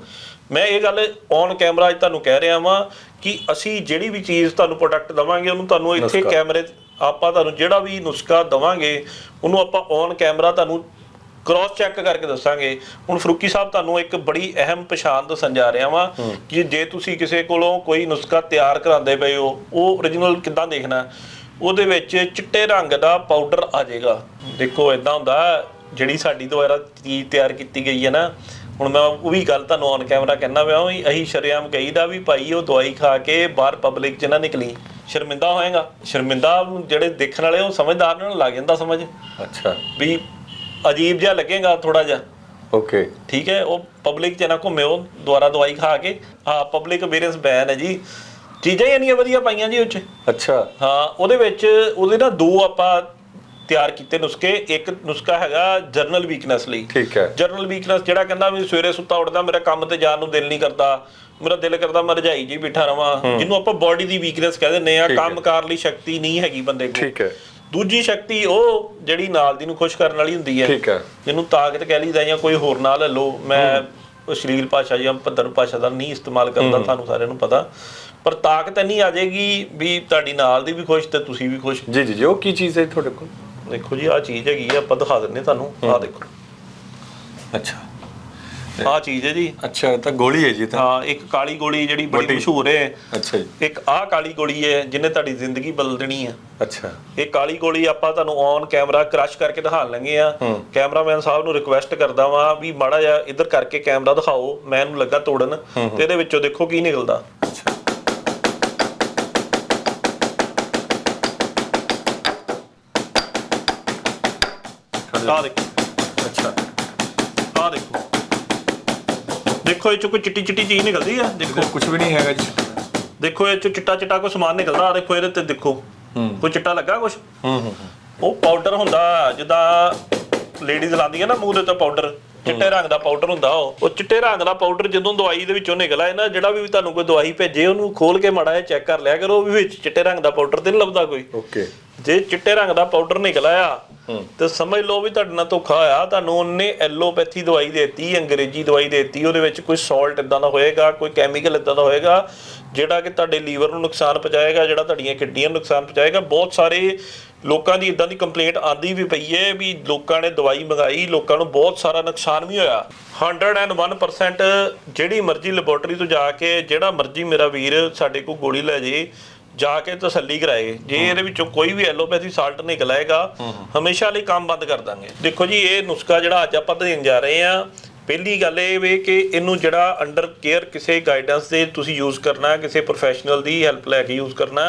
ਮੈਂ ਇਹ ਗੱਲ ਔਨ ਕੈਮਰਾ ਅੱਜ ਤੁਹਾਨੂੰ ਕਹਿ ਰਿਹਾ ਵਾਂ ਕਿ ਅਸੀਂ ਜਿਹੜੀ ਵੀ ਚੀਜ਼ ਤੁਹਾਨੂੰ ਪ੍ਰੋਡਕਟ ਦਵਾਂਗੇ ਉਹਨੂੰ ਤੁਹਾਨੂੰ ਇੱਥੇ। ਕੈਮਰੇ ਆਪਾਂ ਤੁਹਾਨੂੰ ਜਿਹੜਾ ਵੀ ਨੁਸਖਾ ਦਵਾਂਗੇ ਉਹਨੂੰ ਆਪਾਂ ਔਨ ਕੈਮਰਾ ਤੁਹਾਨੂੰ ਕ੍ਰਾਸ ਚੈੱਕ ਕਰਕੇ ਦੱਸਾਂਗੇ। ਹੁਣ ਫਰੂਕੀ ਸਾਹਿਬ ਤੁਹਾਨੂੰ ਇੱਕ ਬੜੀ ਅਹਿਮ ਪਛਾਣ ਦੱਸਣ ਜਾ ਰਿਹਾ ਵਾਂ ਕਿ ਜੇ ਤੁਸੀਂ ਕਿਸੇ ਕੋਲੋਂ ਕੋਈ ਨੁਸਖਾ ਤਿਆਰ ਕਰਾਉਂਦੇ ਪਏ ਹੋ ਉਹ origignal ਕਿੱਦਾਂ ਦੇਖਣਾ? ਉਹਦੇ ਵਿੱਚ ਚਿੱਟੇ ਰੰਗ ਦਾ ਪਾਊਡਰ ਆ ਜਾਏਗਾ। ਦੇਖੋ ਇਦਾਂ ਹੁੰਦਾ ਜਿਹੜੀ ਸਾਡੀ ਦੁਆਰਾ ਚੀਜ਼ ਤਿਆਰ ਕੀਤੀ ਗਈ ਹੈ ਨਾ ਹੁਣ ਮੈਂ ਉਹ ਵੀ ਗੱਲ ਤੁਹਾਨੂੰ ਔਨ ਕੈਮਰਾ ਕਹਿਣਾ ਪਿਆ ਹਾਂ ਅਸੀਂ ਸ਼ਰੇਆਮ ਕਹੀਦਾ ਵੀ ਭਾਈ ਉਹ ਦਵਾਈ ਖਾ ਕੇ ਬਾਹਰ ਪਬਲਿਕ 'ਚ ਨਾ ਨਿਕਲੀ। ਸ਼ਰਮਿੰਦਾ ਹੋਏਗਾ। ਸ਼ਰਮਿੰਦਾ ਜਿਹੜੇ ਦੇਖਣ ਵਾਲੇ ਉਹ ਸਮਝਦਾਰ ਨੇ ਉਹਨਾਂ ਨੂੰ ਲੱਗ ਜਾਂਦਾ ਸਮਝ। ਅੱਛਾ। ਵੀ ਅਜੀਬ ਜਿਹਾ ਲੱਗੇਗਾ ਥੋੜਾ ਜਿਹਾ। ਓਕੇ। ਠੀਕ ਹੈ ਉਹ ਪਬਲਿਕ ਚ ਨਾ ਘੁੰਮਿਓ ਦੁਆਰਾ ਦਵਾਈ ਖਾ ਕੇ। ਹਾਂ ਪਬਲਿਕ ਅਵੇਅਰੈਂਸ ਬੈਨ ਹੈ ਜੀ। ਚੀਜ਼ਾਂ ਹੀ ਇੰਨੀਆਂ ਵਧੀਆ ਪਾਈਆਂ ਜੀ ਉਹ ਚ। ਅੱਛਾ। ਹਾਂ ਉਹਦੇ ਵਿੱਚ ਉਹਦੇ ਨਾ ਦੋ ਆਪਾਂ ਤਿਆਰ ਕੀਤੇ ਨੁਸਖੇ ਇੱਕ ਨੁਸਖਾ ਹੈਗਾ ਜਰਨਲ ਵੀਕਨੈਸ ਲਈ। ਠੀਕ ਹੈ। ਜਰਨਲ ਵੀਕਨੈਸ ਜਿਹੜਾ ਕਹਿੰਦਾ ਵੀ ਸਵੇਰੇ ਸੁੱਤਾ ਉੱਠਦਾ ਮੇਰਾ ਕੰਮ ਤੇ ਜਾਣ ਨੂੰ ਦਿਲ ਨਹੀਂ ਕਰਦਾ ਮੇਰਾ ਦਿਲ ਕਰਦਾ ਮੈਂ ਰਜਾਈ ਜੀ ਬੈਠਾ ਰਵਾਂ ਜਿਹਨੂੰ ਆਪਾਂ ਬਾਡੀ ਦੀ ਵੀਕਨੈਸ ਕਹਿ ਦਿੰਦੇ ਆ। ਕੰਮਕਾਰ ਲਈ ਸ਼ਕਤੀ ਨਹੀਂ ਹੈਗੀ ਬੰਦੇ ਕੋਲ। ਠੀਕ ਹੈ। ਦੂਜੀ ਸ਼ਕਤੀ ਉਹ ਜਿਹੜੀ ਨਾਲ ਦੀ ਨੂੰ ਖੁਸ਼ ਕਰਨ ਵਾਲੀ ਹੁੰਦੀ ਹੈ। ਠੀਕ ਹੈ। ਜਿਹਨੂੰ ਤਾਕਤ ਕਹਿ ਲਈਦਾ ਜਾਂ ਕੋਈ ਹੋਰ ਨਾਲ ਲੈ ਲਓ। ਮੈਂ ਉਹ ਸ਼ਲੀਲ ਭਾਸ਼ਾ ਜਾਂ ਭੱਦਰ ਭਾਸ਼ਾ ਦਾ ਨਹੀਂ ਇਸਤੇਮਾਲ ਕਰਦਾ ਤੁਹਾਨੂੰ ਸਾਰਿਆਂ ਨੂੰ ਪਤਾ। ਪਰ ਤਾਕਤ ਇੰਨੀ ਆ ਜਾਏਗੀ ਵੀ ਤੁਹਾਡੀ ਨਾਲ ਦੀ ਵੀ ਖੁਸ਼ ਤੇ ਤੁਸੀਂ ਵੀ ਖੁਸ਼। ਜੀ ਜੀ ਜੀ ਉਹ ਕੀ ਚੀਜ਼ ਹੈ ਤੁਹਾਡੇ ਕੋਲ? ਦੇਖੋ ਜੀ ਆ ਚੀਜ਼ ਹੈਗੀ ਆ ਆਪਾਂ ਦਿਖਾ ਦਿੰਨੇ ਤੁਹਾਨੂੰ। ਆ ਦੇਖੋ। ਅੱਛਾ। ਆ ਚੀਜ਼ ਹੈ ਜੀ। ਅੱਛਾ ਤਾਂ ਗੋਲੀ ਹੈ ਜੀ ਤਾਂ। ਹਾਂ ਇੱਕ ਕਾਲੀ ਗੋਲੀ ਜਿਹੜੀ ਬੜੀ ਵੱਡੀ। ਮਸ਼ਹੂਰ ਹੈ। ਅੱਛਾ ਜੀ। ਇੱਕ ਆਹ ਕਾਲੀ ਗੋਲੀ ਹੈ ਜਿਹਨੇ ਤੁਹਾਡੀ ਜ਼ਿੰਦਗੀ ਬਦਲ ਦੇਣੀ ਹੈ। ਅੱਛਾ। ਇਹ ਕਾਲੀ ਗੋਲੀ ਆਪਾਂ ਤੁਹਾਨੂੰ ਔਨ ਕੈਮਰਾ ਕ੍ਰਸ਼ ਕਰਕੇ ਦਿਖਾਣ ਲੱਗੇ ਆ ਹੂੰ। ਕੈਮਰਾਮੈਨ ਸਾਹਿਬ ਨੂੰ ਰਿਕੁਐਸਟ ਕਰਦਾ ਵਾਂ ਵੀ ਮਾੜਾ ਜਿਹਾ ਇੱਧਰ ਕਰਕੇ ਕੈਮਰਾ ਦਿਖਾਓ ਮੈਂ ਇਹਨੂੰ ਲੱਗਾ ਤੋੜਨ। ਤੇ ਇਹਦੇ ਵਿੱਚੋਂ ਦੇਖੋ ਕੀ ਨਿਕਲਦਾ। ਆਹ ਦੇਖੋ। ਅੱਛਾ। ਆਹ ਦੇਖੋ। ਦੇਖੋ ਇਹ ਚੋਂ ਕੋਈ ਚਿੱਟੀ ਚਿੱਟੀ ਚੀਜ਼ ਨਿਕਲਦੀ ਆ? ਦੇਖੋ। ਕੁਝ ਵੀ ਨਹੀਂ ਹੈਗਾ ਜੀ। ਦੇਖੋ ਇਹ ਚੋਂ ਚਿੱਟਾ ਚਿੱਟਾ ਕੋਈ ਸਮਾਨ ਨਿਕਲਦਾ? ਆ ਦੇਖੋ ਇਹਦੇ ਤੇ ਦੇਖੋ। ਹੂੰ। ਕੋਈ ਚਿੱਟਾ ਲੱਗਾ ਕੁਛ? ਹੂੰ ਹੂੰ ਉਹ ਪਾਊਡਰ ਹੁੰਦਾ ਜਿੱਦਾਂ ਲੇਡੀਜ਼ ਲਾਉਂਦੀਆਂ ਨਾ ਮੂੰਹ ਦੇ ਉੱਤੇ ਪਾਊਡਰ ਚਿੱਟੇ ਰੰਗ ਦਾ ਪਾਊਡਰ ਹੁੰਦਾ ਉਹ। ਉਹ ਚਿੱਟੇ ਰੰਗ ਦਾ ਪਾਊਡਰ ਜਦੋਂ ਦਵਾਈ ਦੇ ਵਿੱਚੋਂ ਨਿਕਲ ਆਏ ਨਾ ਜਿਹੜਾ ਵੀ ਤੁਹਾਨੂੰ ਕੋਈ ਦਵਾਈ ਭੇਜੇ ਉਹਨੂੰ ਖੋਲ ਕੇ ਮਾੜਾ ਜਿਹਾ ਚੈੱਕ ਕਰ ਲਿਆ ਕਰੋ ਵੀ ਵਿੱਚ ਚਿੱਟੇ ਰੰਗ ਦਾ ਪਾਊਡਰ ਤੇ ਨਹੀਂ ਲੱਭਦਾ ਕੋਈ। ਓਕੇ। ਜੇ ਚਿੱਟੇ ਰੰਗ ਦਾ ਪਾਊਡਰ ਨਿਕਲ ਆਇਆ ਤੇ ਸਮਝ ਲਓ ਵੀ ਤੁਹਾਡੇ ਨਾਲ ਧੋਖਾ ਹੋਇਆ। ਤੁਹਾਨੂੰ ਉਹਨੇ ਐਲੋਪੈਥੀ ਦਵਾਈ ਦੇਤੀ, ਅੰਗਰੇਜ਼ੀ ਦਵਾਈ ਦੇਤੀ, ਉਹਦੇ ਵਿੱਚ ਕੋਈ ਸਾਲਟ ਇਦਾਂ ਦਾ ਹੋਏਗਾ, ਕੋਈ ਕੈਮੀਕਲ ਇਦਾਂ ਦਾ ਹੋਏਗਾ, ਜਿਹੜਾ ਕਿ ਤੁਹਾਡੇ ਲੀਵਰ ਨੂੰ ਨੁਕਸਾਨ ਪਹੁੰਚਾਏਗਾ, ਜਿਹੜਾ ਤੁਹਾਡੀਆਂ ਕਿਡਨੀਆਂ ਨੂੰ ਨੁਕਸਾਨ ਪਹੁੰਚਾਏਗਾ। ਬਹੁਤ ਸਾਰੇ ਲੋਕਾਂ ਦੀ ਇਦਾਂ ਦੀ ਕੰਪਲੇਂਟ ਆਂਦੀ ਵੀ ਪਈ ਹੈ ਵੀ ਲੋਕਾਂ ਨੇ ਦਵਾਈ ਮੰਗਾਈ, ਲੋਕਾਂ ਨੂੰ ਬਹੁਤ ਸਾਰਾ ਨੁਕਸਾਨ ਵੀ ਹੋਇਆ। 101% ਜਿਹੜੀ ਮਰਜ਼ੀ ਲੈਬੋਰਟਰੀ ਤੋਂ ਜਾ ਕੇ, ਜਿਹੜਾ ਮਰਜ਼ੀ ਮੇਰਾ ਵੀਰ ਸਾਡੇ ਕੋਲ ਗੋਲੀ ਲੈ ਜੇ ਜਾ ਕੇ ਤਸੱਲੀ ਕਰਾਏ। ਜੇ ਇਹਦੇ ਵਿੱਚੋਂ ਕੋਈ ਵੀ ਐਲੋਪੈਥੀ ਸਾਲਟ ਨਿਕਲ ਆਏਗਾ ਹਮੇਸ਼ਾ ਲਈ ਕੰਮ ਬੰਦ ਕਰ ਦਾਂਗੇ। ਦੇਖੋ ਜੀ ਇਹ ਨੁਸਖਾ ਜਿਹੜਾ ਅੱਜ ਆਪਾਂ ਦੇਣ ਜਾ ਰਹੇ ਆ ਪਹਿਲੀ ਗੱਲ ਇਹ ਵੇ ਕਿ ਇਹਨੂੰ ਜਿਹੜਾ ਅੰਡਰ ਕੇਅਰ ਕਿਸੇ ਗਾਈਡੈਂਸ ਦੇ ਤੁਸੀਂ ਯੂਜ਼ ਕਰਨਾ ਕਿਸੇ ਪ੍ਰੋਫੈਸ਼ਨਲ ਦੀ ਹੈਲਪ ਲੈ ਕੇ ਯੂਜ਼ ਕਰਨਾ।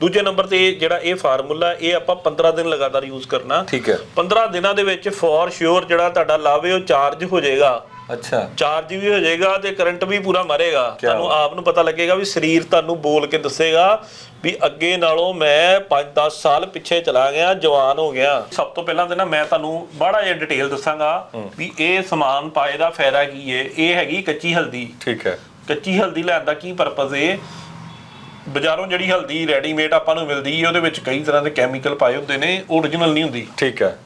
ਦੂਜੇ ਨੰਬਰ ਤੇ ਜਿਹੜਾ ਇਹ ਫਾਰਮੂਲਾ ਇਹ ਆਪਾਂ 15 ਦਿਨ ਲਗਾਤਾਰ ਯੂਜ਼ ਕਰਨਾ। ਠੀਕ ਹੈ। 15 ਦਿਨਾਂ ਦੇ ਵਿੱਚ ਫੋਰ ਸ਼ੋਰ ਜਿਹੜਾ ਤੁਹਾਡਾ ਲਾਵੇ ਉਹ ਚਾਰਜ ਹੋ ਜਾਏਗਾ। ਅੱਛਾ। ਚਾਰਜ ਵੀ ਹੋ ਜਾਏਗਾ ਤੇ ਕਰੰਟ ਵੀ ਪੂਰਾ ਮਾਰੇਗਾ। ਤੁਹਾਨੂੰ ਆਪ ਨੂੰ ਪਤਾ ਲੱਗੇਗਾ ਵੀ ਸਰੀਰ ਤੁਹਾਨੂੰ ਬੋਲ ਕੇ ਦੱਸੇਗਾ ਵੀ ਅੱਗੇ ਨਾਲੋਂ ਮੈਂ 5-10 ਸਾਲ ਪਿੱਛੇ ਚਲਾ ਗਿਆ ਜਵਾਨ ਹੋ ਗਿਆ। ਸਭ ਤੋਂ ਪਹਿਲਾਂ ਤੇ ਨਾ ਮੈਂ ਤੁਹਾਨੂੰ ਬੜਾ ਜਿਹਾ ਡਿਟੇਲ ਦੱਸਾਂਗਾ ਵੀ ਇਹ ਸਮਾਨ ਪਾਏ ਦਾ ਫਾਇਦਾ ਕੀ ਹੈ ਇਹ ਹੈਗੀ ਕੱਚੀ ਹਲਦੀ। ਠੀਕ ਹੈ। ਕੱਚੀ ਹਲਦੀ ਲੈਣ ਦਾ ਕੀ ਪਰਪਸ ਹੈ ਬਾਜ਼ਾਰੋਂ ਜਿਹੜੀ ਹਲਦੀ ਰੈਡੀਮੇਡ ਆਪਾਂ ਨੂੰ ਮਿਲਦੀ ਹੈ ਉਹਦੇ ਵਿੱਚ ਕਈ ਤਰ੍ਹਾਂ ਦੇ ਕੈਮੀਕਲ ਪਾਏ ਹੁੰਦੇ ਨੇ origignal ਨਹੀਂ ਹੁੰਦੀ। ਠੀਕ ਹੈ।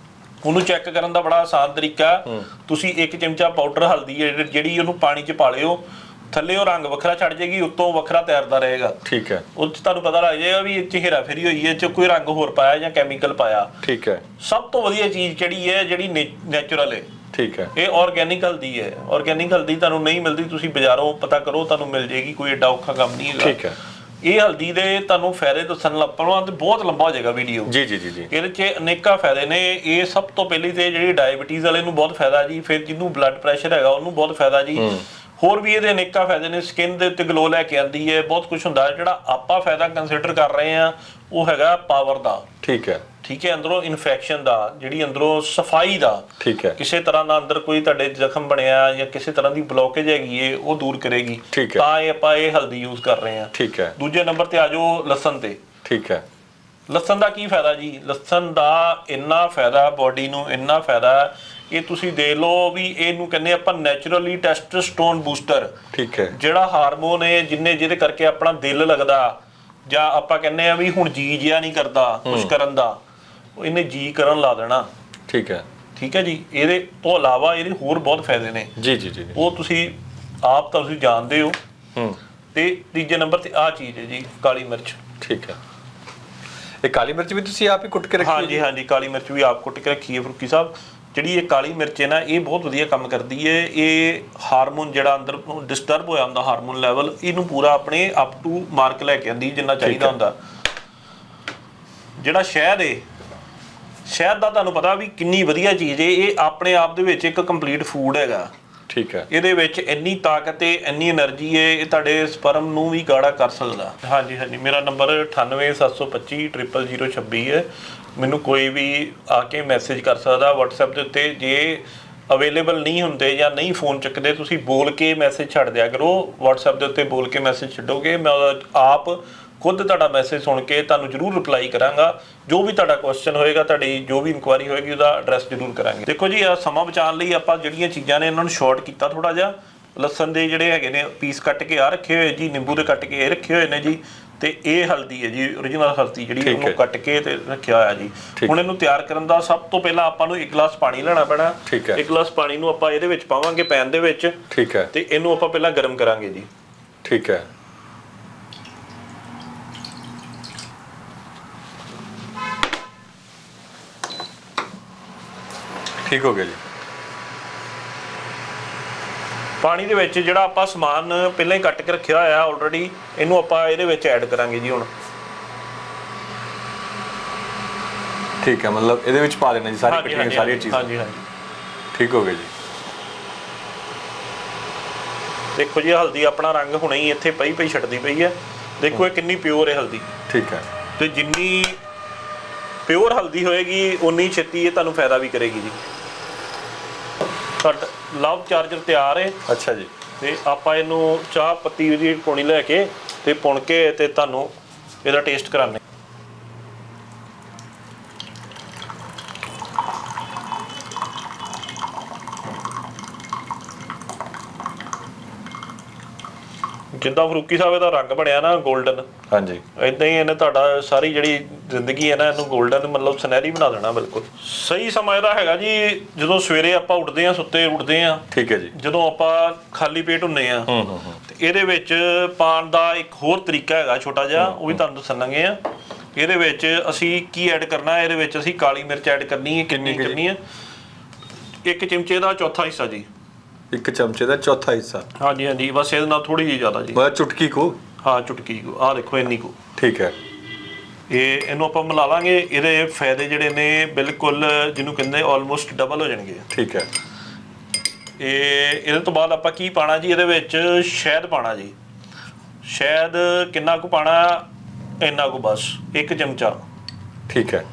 ਉਹਨੂੰ ਚੈੱਕ ਕਰਨ ਦਾ ਬੜਾ ਆਸਾਨ ਤਰੀਕਾ ਤੁਸੀਂ ਇੱਕ ਚਮਚਾ ਪਾਊਡਰ ਹਲਦੀ ਜਿਹੜੀ- ਉਹਨੂੰ ਪਾਣੀ 'ਚ ਪਾ ਲਿਓ ਥੱਲੇ ਉਹ ਰੰਗ ਵੱਖਰਾ ਛੱਡ ਜਾਏਗੀ ਉੱਤੋਂ ਵੱਖਰਾ ਤੈਰਦਾ ਰਹੇਗਾ। ਠੀਕ ਹੈ। ਉਹ 'ਚ ਤੁਹਾਨੂੰ ਪਤਾ ਲੱਗ ਜਾਏਗਾ ਵੀ ਇਹ 'ਚ ਹੇਰਾ ਫੇਰੀ ਹੋਈ ਹੈ 'ਚ ਕੋਈ ਰੰਗ ਹੋਰ ਪਾਇਆ ਜਾਂ ਕੈਮੀਕਲ ਪਾਇਆ। ਠੀਕ ਹੈ। ਸਭ ਤੋਂ ਵਧੀਆ ਚੀਜ਼ ਕਿਹੜੀ ਹੈ ਜਿਹੜੀ ਨੇਚਰਲ ਹੈ। ਠੀਕ ਹੈ। ਇਹ ਆਰਗੈਨਿਕ ਹਲਦੀ ਹੈ। ਆਰਗੈਨਿਕ ਹਲਦੀ ਤੁਹਾਨੂੰ ਨਹੀਂ ਮਿਲਦੀ ਤੁਸੀਂ ਬਾਜ਼ਾਰੋਂ ਪਤਾ ਕਰੋ ਤੁਹਾਨੂੰ ਮਿਲ ਜੇਗੀ ਕੋਈ ਏਡਾ ਔਖਾ ਕੰਮ ਨਹੀਂ ਹੈਗਾ। ਠੀਕ ਹੈ। ਇਹ ਹਲਦੀ ਦੇ ਤੁਹਾਨੂੰ ਫਾਇਦੇ ਦੱਸਣ ਲੱਗ ਪਵਾਂ ਤੇ ਬਹੁਤ ਲੰਬਾ ਹੋ ਜਾਏਗਾ ਵੀਡੀਓ ਜੀ ਜੀ ਜੀ ਜੀ। ਇਹਦੇ 'ਚ ਅਨੇਕਾਂ ਫਾਇਦੇ ਨੇ। ਇਹ ਸਭ ਤੋਂ ਪਹਿਲੀ ਤੇ ਜਿਹੜੀ ਡਾਇਬੀਟੀਜ਼ ਵਾਲੇ ਨੂੰ ਬਹੁਤ ਫਾਇਦਾ ਜੀ। ਫਿਰ ਜਿਹਨੂੰ ਬਲੱਡ ਪ੍ਰੈਸ਼ਰ ਹੈਗਾ ਉਹਨੂੰ ਬਹੁਤ ਫਾਇਦਾ ਜੀ। ਹੋਰ ਵੀ ਇਹਦੇ ਅਨੇਕਾਂ ਫਾਇਦੇ ਨੇ ਸਕਿਨ ਦੇ ਉੱਤੇ ਗਲੋ ਲੈ ਕੇ ਆਂਦੀ ਹੈ ਬਹੁਤ ਕੁਝ ਹੁੰਦਾ ਹੈ। ਜਿਹੜਾ ਆਪਾਂ ਫਾਇਦਾ ਕੰਸੀਡਰ ਕਰ ਰਹੇ ਆ ਉਹ ਹੈਗਾ ਪਾਵਰ ਦਾ। ਠੀਕ ਹੈ। ਠੀਕ ਹੈ ਅੰਦਰੋਂ ਇਨਫੈਕਸ਼ਨ ਦਾ ਜਿਹੜੀ ਅੰਦਰੋਂ ਸਫ਼ਾਈ ਦਾ। ਠੀਕ ਹੈ। ਕਿਸੇ ਤਰ੍ਹਾਂ ਦਾ ਅੰਦਰ ਕੋਈ ਤੁਹਾਡੇ ਜ਼ਖਮ ਬਣਿਆ ਜਾਂ ਕਿਸੇ ਤਰ੍ਹਾਂ ਦੀ ਬਲੋਕੇਜ ਹੈਗੀ ਏ ਉਹ ਦੂਰ ਕਰੇਗੀ। ਠੀਕ ਹੈ। ਤਾਂ ਇਹ ਆਪਾਂ ਇਹ ਹਲਦੀ ਯੂਜ਼ ਕਰ ਰਹੇ ਹਾਂ। ਠੀਕ ਹੈ। ਦੂਜੇ ਨੰਬਰ ਤੇ ਆ ਜਾਓ ਲਸਣ ਤੇ। ਠੀਕ ਹੈ। ਲਸਣ ਦਾ ਕੀ ਫਾਇਦਾ ਜੀ? ਲਸਣ ਦਾ ਇੰਨਾ ਫਾਇਦਾ ਬਾਡੀ ਨੂੰ ਇੰਨਾ ਫਾਇਦਾ ਇਹ ਤੁਸੀਂ ਦੇਖ ਲਓ ਵੀ ਇਹਨੂੰ ਕਹਿੰਦੇ ਆਪਾਂ ਨੈਚੁਰਲੀ ਟੈਸਟੋਸਟੋਨ ਬੂਸਟਰ ਠੀਕ ਹੈ। ਜਿਹੜਾ ਹਾਰਮੋਨ ਹੈ ਜਿੰਨੇ ਜਿਹਦੇ ਕਰਕੇ ਆਪਣਾ ਦਿਲ ਲੱਗਦਾ ਜਾਂ ਆਪਾਂ ਕਹਿੰਦੇ ਆ ਵੀ ਹੁਣ ਜੀ ਜਿਆ ਨਹੀਂ ਕਰਦਾ ਕੁਝ ਕਰਨ ਦਾ ਉਹ ਇਹਨੇ ਜੀ ਕਰਨ ਲਾ ਦੇਣਾ। ਠੀਕ ਹੈ। ਠੀਕ ਹੈ ਜੀ? ਇਹਦੇ ਤੋਂ ਇਲਾਵਾ ਇਹਦੇ ਹੋਰ ਬਹੁਤ ਫਾਇਦੇ ਨੇ। ਜੀ ਜੀ ਜੀ। ਉਹ ਤੁਸੀਂ ਆਪ ਤਾਂ ਤੁਸੀਂ ਜਾਣਦੇ ਹੋ। ਹੂੰ। ਤੇ ਤੀਜੇ ਨੰਬਰ ਤੇ ਆ ਚੀਜ਼ ਹੈ ਜੀ ਕਾਲੀ ਮਿਰਚ। ਠੀਕ ਹੈ। ਇਹ ਕਾਲੀ ਮਿਰਚ ਵੀ ਤੁਸੀਂ ਆਪ ਹੀ ਕੁੱਟ ਕੇ ਰੱਖੀ ਹਾਂਜੀ ਹਾਂਜੀ ਕਾਲੀ ਮਿਰਚ ਵੀ ਆਪ ਕੁੱਟ ਕੇ ਰੱਖੀ ਹੈ ਫਰੂਕੀ ਸਾਹਿਬ। ਜਿਹੜੀ ਇਹ ਕਾਲੀ ਮਿਰਚ ਹੈ ਨਾ ਇਹ ਬਹੁਤ ਵਧੀਆ ਕੰਮ ਕਰਦੀ ਹੈ। ਇਹ ਹਾਰਮੋਨ ਜਿਹੜਾ ਅੰਦਰ ਡਿਸਟਰਬ ਹੋਇਆ ਹੁੰਦਾ ਹਾਰਮੋਨ ਲੈਵਲ ਇਹਨੂੰ ਪੂਰਾ ਆਪਣੇ ਅਪ ਟੂ ਮਾਰਕ ਲੈ ਕੇ ਆਂਦੀ ਜਿੰਨਾ ਚਾਹੀਦਾ ਹੁੰਦਾ। ਜਿਹੜਾ ਸ਼ਹਿਦ ਹੈ ਸ਼ਹਿਦ ਦਾ ਤੁਹਾਨੂੰ ਪਤਾ ਵੀ ਕਿੰਨੀ ਵਧੀਆ ਚੀਜ਼ ਹੈ ਇਹ ਆਪਣੇ ਆਪ ਦੇ ਵਿੱਚ ਇੱਕ ਕੰਪਲੀਟ ਫੂਡ ਹੈਗਾ। ਠੀਕ ਹੈ। ਇਹਦੇ ਵਿੱਚ ਇੰਨੀ ਤਾਕਤ ਹੈ ਇੰਨੀ એનર્ਜੀ ਹੈ ਇਹ ਤੁਹਾਡੇ ਸਪਰਮ ਨੂੰ ਵੀ ਗਾੜਾ ਕਰ ਸਕਦਾ। ਹਾਂਜੀ ਹਾਂਜੀ। ਮੇਰਾ ਨੰਬਰ 9872500026 ਹੈ। ਮੈਨੂੰ ਕੋਈ ਵੀ ਆ ਕੇ ਮੈਸੇਜ ਕਰ ਸਕਦਾ WhatsApp ਦੇ ਉੱਤੇ। ਜੇ ਅਵੇਲੇਬਲ ਨਹੀਂ ਹੁੰਦੇ ਜਾਂ ਨਹੀਂ ਫੋਨ ਚੱਕਦੇ ਤੁਸੀਂ ਬੋਲ ਕੇ ਮੈਸੇਜ ਛੱਡ ਦਿਆ ਕਰੋ। WhatsApp ਦੇ ਉੱਤੇ ਬੋਲ ਕੇ ਮੈਸੇਜ ਛੱਡੋਗੇ। ਮੈਂ ਆਪ ਖੁਦ ਤੁਹਾਡਾ ਮੈਸੇਜ ਸੁਣ ਕੇ ਤੁਹਾਨੂੰ ਜਰੂਰ ਰਿਪਲਾਈ ਕਰਾਂਗਾ। ਜੋ ਵੀ ਤੁਹਾਡਾ ਕੁਐਸਚਨ ਹੋਏਗਾ ਤੁਹਾਡੀ ਜੋ ਵੀ ਇਨਕੁਆਇਰੀ ਹੋਏਗੀ ਉਹਦਾ ਐਡਰੈਸ ਜਰੂਰ ਕਰਾਂਗੇ। ਦੇਖੋ ਜੀ ਆ ਸਮਾਂ ਬਚਾਉਣ ਲਈ ਆਪਾਂ ਜਿਹੜੀਆਂ ਚੀਜ਼ਾਂ ਨੇ ਇਹਨਾਂ ਨੂੰ ਸ਼ਾਰਟ ਕੀਤਾ ਥੋੜਾ ਜਿਹਾ। ਲਸਣ ਦੇ ਜਿਹੜੇ ਹੈਗੇ ਨੇ ਪੀਸ ਕੱਟ ਕੇ ਆ ਰੱਖੇ ਹੋਏ ਜੀ ਨਿੰਬੂ ਦੇ ਕੱਟ ਕੇ ਇਹ ਰੱਖੇ ਹੋਏ ਨੇ ਜੀ। ਤੇ ਇਹ ਹਲਦੀ ਹੈ ਜੀ origignal ਹਲਦੀ ਜਿਹੜੀ ਉਹਨੂੰ। ਕੱਟ ਕੇ ਤੇ ਰੱਖਿਆ ਹੋਇਆ ਜੀ। ਹੁਣ ਇਹਨੂੰ ਤਿਆਰ ਕਰਨ ਦਾ ਸਭ ਤੋਂ ਪਹਿਲਾਂ ਆਪਾਂ ਨੂੰ ਇੱਕ ਗਲਾਸ ਪਾਣੀ ਲੈਣਾ ਪੈਣਾ। ਠੀਕ ਹੈ। ਇੱਕ ਗਲਾਸ ਪਾਣੀ ਨੂੰ ਆਪਾਂ ਇਹਦੇ ਵਿੱਚ ਪਾਵਾਂਗੇ ਪੈਨ ਦੇ ਵਿੱਚ। ਠੀਕ ਹੈ। ਤੇ ਇਹਨੂੰ ਆਪਾਂ ਪਹਿਲਾਂ ਗਰਮ ਕਰਾਂਗੇ ਜੀ। ਠੀਕ ਹੈ। ਠੀਕ ਹੋ ਗਿਆ ਜੀ। ਪਾਣੀ ਦੇ ਵਿੱਚ ਜਿਹੜਾ ਆਪਾਂ ਸਮਾਨ ਪਹਿਲਾਂ ਹੀ ਕੱਟ ਕੇ ਰੱਖਿਆ ਹੋਇਆ ਆਲਰੇਡੀ ਇਹਨੂੰ ਆਪਾਂ ਇਹਦੇ ਵਿੱਚ ਐਡ ਕਰਾਂਗੇ ਜੀ ਹੁਣ। ਠੀਕ ਹੈ ਮਤਲਬ ਇਹਦੇ ਵਿੱਚ ਪਾ ਦੇਣਾ ਜੀ ਸਾਰੀ ਹਾਂਜੀ, ਇਕੱਠੀਆਂ ਹਾਂਜੀ, ਸਾਰੀਆਂ ਚੀਜ਼ਾਂ। ਹਾਂਜੀ ਹਾਂਜੀ। ਠੀਕ ਹੋ ਗਿਆ ਜੀ। ਦੇਖੋ ਜੀ ਹਲਦੀ ਆਪਣਾ ਰੰਗ ਹੁਣੇ ਹੀ ਇੱਥੇ ਪਈ ਪਈ ਛੱਡਦੀ ਪਈ ਹੈ। ਦੇਖੋ ਇਹ ਕਿੰਨੀ ਪਿਓਰ ਹੈ ਹਲਦੀ। ਠੀਕ ਹੈ। ਤੇ ਜਿੰਨੀ ਪਿਓਰ ਹਲਦੀ ਹੋਏਗੀ ਉਨੀ ਛੇਤੀ ਇਹ ਤੁਹਾਨੂੰ ਫਾਇਦਾ ਵੀ ਕਰੇਗੀ ਜੀ। ਤੁਹਾਡਾ ਲਵ ਚਾਰਜਰ ਤਿਆਰ ਹੈ ਅੱਛਾ ਜੀ। ਤੇ ਆਪਾਂ ਇਹਨੂੰ ਚਾਹ ਪੱਤੀ ਦੀ ਪੌਣੀ ਲੈ ਕੇ ਤੇ ਪੁਣ ਕੇ ਤੇ ਤੁਹਾਨੂੰ ਇਹਦਾ ਟੇਸਟ ਕਰਾਣੇ ਜਿੱਦਾਂ ਫਰੂਕੀ ਸਾਹਿਬ ਇਹਦਾ ਰੰਗ ਬਣਿਆ ਨਾ 골ਡਨ ਹਾਂਜੀ। ਇਦਾਂ ਹੀ ਇਹਨੇ ਤੁਹਾਡਾ ਸਾਰੀ ਜਿਹੜੀ ਜ਼ਿੰਦਗੀ ਹੈ ਨਾ ਇਹਨੂੰ 골ਡਨ ਮਤਲਬ ਸੁਨਹਿਰੀ ਬਣਾ ਦੇਣਾ ਬਿਲਕੁਲ। ਸਹੀ ਸਮਾਂ ਇਹਦਾ ਹੈਗਾ ਜੀ ਜਦੋਂ ਸਵੇਰੇ ਆਪਾਂ ਉੱਠਦੇ ਆ ਸੁੱਤੇ ਉੱਠਦੇ ਆ ਠੀਕ ਹੈ ਜੀ। ਜਦੋਂ ਆਪਾਂ ਖਾਲੀ ਪੇਟ ਹੁੰਨੇ ਆ ਹੂੰ ਹੂੰ ਤੇ ਇਹਦੇ ਵਿੱਚ ਪਾਣ ਦਾ ਇੱਕ ਹੋਰ ਤਰੀਕਾ ਹੈਗਾ ਛੋਟਾ ਜਿਹਾ ਉਹ ਵੀ ਤੁਹਾਨੂੰ ਦੱਸਣਗੇ ਆ ਇਹਦੇ ਵਿੱਚ ਅਸੀਂ ਕੀ ਐਡ ਕਰਨਾ ਹੈ ਇਹਦੇ ਵਿੱਚ ਅਸੀਂ ਕਾਲੀ ਮਿਰਚ ਐਡ ਕਰਨੀ ਹੈ ਕਿੰਨੀ ਕਰਨੀ ਹੈ? ਇੱਕ ਚਮਚੇ ਦਾ ਚੌਥਾ ਹਿੱਸਾ ਜੀ। ਇੱਕ ਚਮਚੇ ਦਾ ਚੌਥਾ ਹਿੱਸਾ। ਹਾਂਜੀ ਹਾਂਜੀ ਬਸ ਇਹਦੇ ਨਾਲ ਥੋੜੀ ਜਿਹੀ ਜ਼ਿਆਦਾ ਜੀ। ਬਸ ਚੁਟਕੀ ਕੋ। ਹਾਂ ਚੁਟਕੀ ਕੋ ਆਹ ਦੇਖੋ ਇੰਨੀ ਕੋ। ਠੀਕ ਹੈ। ਇਹ ਇਹਨੂੰ ਆਪਾਂ ਮਿਲਾ ਲਾਂਗੇ ਇਹਦੇ ਫਾਇਦੇ ਜਿਹੜੇ ਨੇ ਬਿਲਕੁਲ ਜਿਹਨੂੰ ਕਹਿੰਦੇ ਆਲਮੋਸਟ ਡਬਲ ਹੋ ਜਾਣਗੇ। ਠੀਕ ਹੈ। ਇਹ ਇਹਦੇ ਤੋਂ ਬਾਅਦ ਆਪਾਂ ਕੀ ਪਾਣਾ ਜੀ ਇਹਦੇ ਵਿੱਚ ਸ਼ਹਿਦ ਪਾਣਾ ਜੀ। ਸ਼ਹਿਦ ਕਿੰਨਾ ਕੁ ਪਾਣਾ ਇੰਨਾ ਕੁ ਬਸ ਇੱਕ ਚਮਚਾ। ਠੀਕ ਹੈ।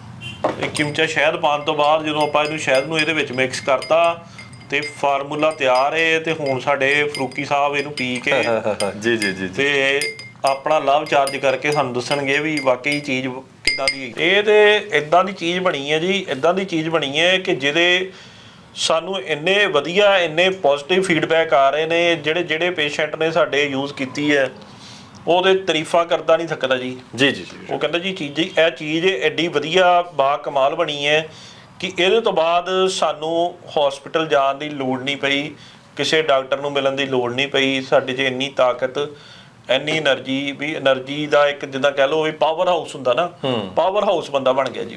ਇੱਕ ਚਮਚਾ ਸ਼ਹਿਦ ਪਾਉਣ ਤੋਂ ਬਾਅਦ ਜਦੋਂ ਆਪਾਂ ਇਹਨੂੰ ਸ਼ਹਿਦ ਨੂੰ ਇਹਦੇ ਵਿੱਚ ਮਿਕਸ ਕਰਤਾ ਤੇ ਫਾਰਮੂਲਾ ਤਿਆਰ ਹੈ ਤੇ ਹੁਣ ਸਾਡੇ ਫਰੂਕੀ ਸਾਹਿਬ ਇਹਨੂੰ ਪੀ ਕੇ ਜੀ ਜੀ ਜੀ ਜੀ। ਤੇ ਆਪਣਾ ਲਵ ਚਾਰਜ ਕਰਕੇ ਸਾਨੂੰ ਦੱਸਣਗੇ ਵੀ ਵਾਕਈ ਚੀਜ਼ ਕਿੱਦਾਂ ਦੀ ਹੈ ਇਹ ਤੇ ਇਦਾਂ ਦੀ ਚੀਜ਼ ਬਣੀ ਹੈ ਜੀ ਇਦਾਂ ਦੀ ਚੀਜ਼ ਬਣੀ ਹੈ ਕਿ ਜਿਹਦੇ ਸਾਨੂੰ ਇੰਨੇ ਵਧੀਆ ਇੰਨੇ ਪੋਜ਼ਿਟਿਵ ਫੀਡਬੈਕ ਆ ਰਹੇ ਨੇ ਜਿਹੜੇ ਜਿਹੜੇ ਪੇਸ਼ੈਂਟ ਨੇ ਸਾਡੇ ਯੂਜ਼ ਕੀਤੀ ਹੈ ਉਹਦੇ ਤਾਰੀਫਾਂ ਕਰਦਾ ਨਹੀਂ ਥੱਕਦਾ ਜੀ। ਜੀ ਜੀ ਜੀ। ਉਹ ਕਹਿੰਦਾ ਜੀ ਚੀਜ਼ ਇਹ ਚੀਜ਼ ਐਡੀ ਵਧੀਆ ਬਾ ਕਮਾਲ ਬਣੀ ਹੈ ਕਿ ਇਹਦੇ ਤੋਂ ਬਾਅਦ ਸਾਨੂੰ ਹਸਪੀਟਲ ਜਾਣ ਦੀ ਲੋੜ ਨਹੀਂ ਪਈ ਕਿਸੇ ਡਾਕਟਰ ਨੂੰ ਮਿਲਣ ਦੀ ਲੋੜ ਨਹੀਂ ਪਈ ਸਾਡੇ 'ਚ ਇੰਨੀ ਤਾਕਤ ਇੰਨੀ એનર્ਜੀ ਵੀ એનર્ਜੀ ਦਾ ਇੱਕ ਜਿੱਦਾਂ ਕਹਿ ਲਓ ਵੀ ਪਾਵਰ ਹਾਊਸ ਹੁੰਦਾ ਨਾ ਪਾਵਰ ਹਾਊਸ ਬੰਦਾ ਬਣ ਗਿਆ ਜੀ